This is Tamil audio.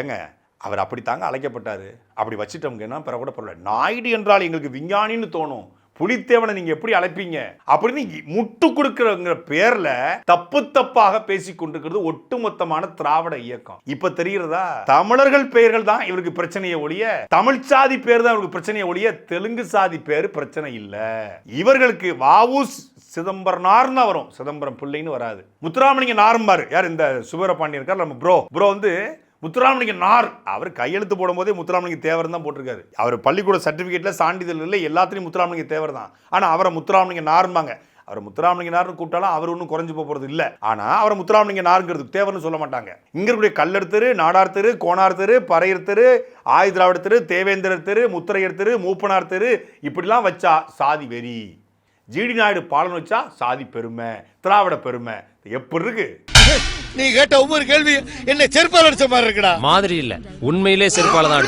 ஏங்க அவர் அப்படித்தாங்க அழைக்கப்பட்டார். அப்படி வச்சிட்டோம்னா பிற கூட பரவாயில்ல. நாயுடு என்றால் எங்களுக்கு விஞ்ஞானின்னு தோணும். புலித்தேவனை நீங்க எப்படி அழைப்பீங்க? அப்படின்னு முட்டு கொடுக்கறங்கிற பேர்ல தப்பு தப்பாக பேசி கொண்டிருக்கிறது ஒட்டுமொத்தமான திராவிட இயக்கம். இப்ப தெரிகிறதா? தமிழர்கள் பெயர்கள் தான் இவருக்கு பிரச்சனையை ஒழிய தமிழ் சாதி பேர் தான் இவருக்கு பிரச்சனையை ஒழிய தெலுங்கு சாதி பேர் பிரச்சனை இல்லை. இவர்களுக்கு வாவு சிதம்பரனார்னு வரும். சிதம்பரம் பிள்ளைன்னு வராது. முத்துராமலிங்க நார்மார் யார் இந்த சுவரபாண்டியன் இருக்கார் நம்ம ப்ரோ ப்ரோ வந்து முத்துராமலிங்க நார் அவர் கையெழுத்து போடும்போதே முத்துராமலிங்க தேவர் தான் போட்டிருக்காரு. அவர் பள்ளிக்கூட சர்டிஃபிகேட்டில் சான்றிதழ் இல்லை எல்லாத்துலேயும் முத்துராமலிங்க தேவர் தான். ஆனால் அவரை முத்துராமலிங்க நார்ம்பாங்க. அவர் முத்துராமலிங்க நார்னு கூப்பிட்டாலும் அவர் ஒன்றும் குறைஞ்சு போகிறது இல்லை. ஆனால் அவரை முத்துராமலிங்க நாருங்கிறது தேவர்னு சொல்ல மாட்டாங்க. இங்கே இருக்கக்கூடிய கல்லர் தெரு நாடார் தெரு கோனார் தெரு பறையர் தெரு தெரு தேவேந்திரர் தெரு முத்திரையர் தெரு மூப்பனார் தெரு இப்படிலாம் வச்சா சாதி வெறி. ஜிடி நாயுடு பாலன் வச்சா சாதி பெருமை திராவிட பெருமை. எப்படி இருக்குது நீ கேட்ட ஒவ்வொரு கேள்வி என்ன செருப்பால் அடிச்ச மாதிரி இருக்குடா. மாதிரி இல்ல. உண்மையிலே செருப்பால தான்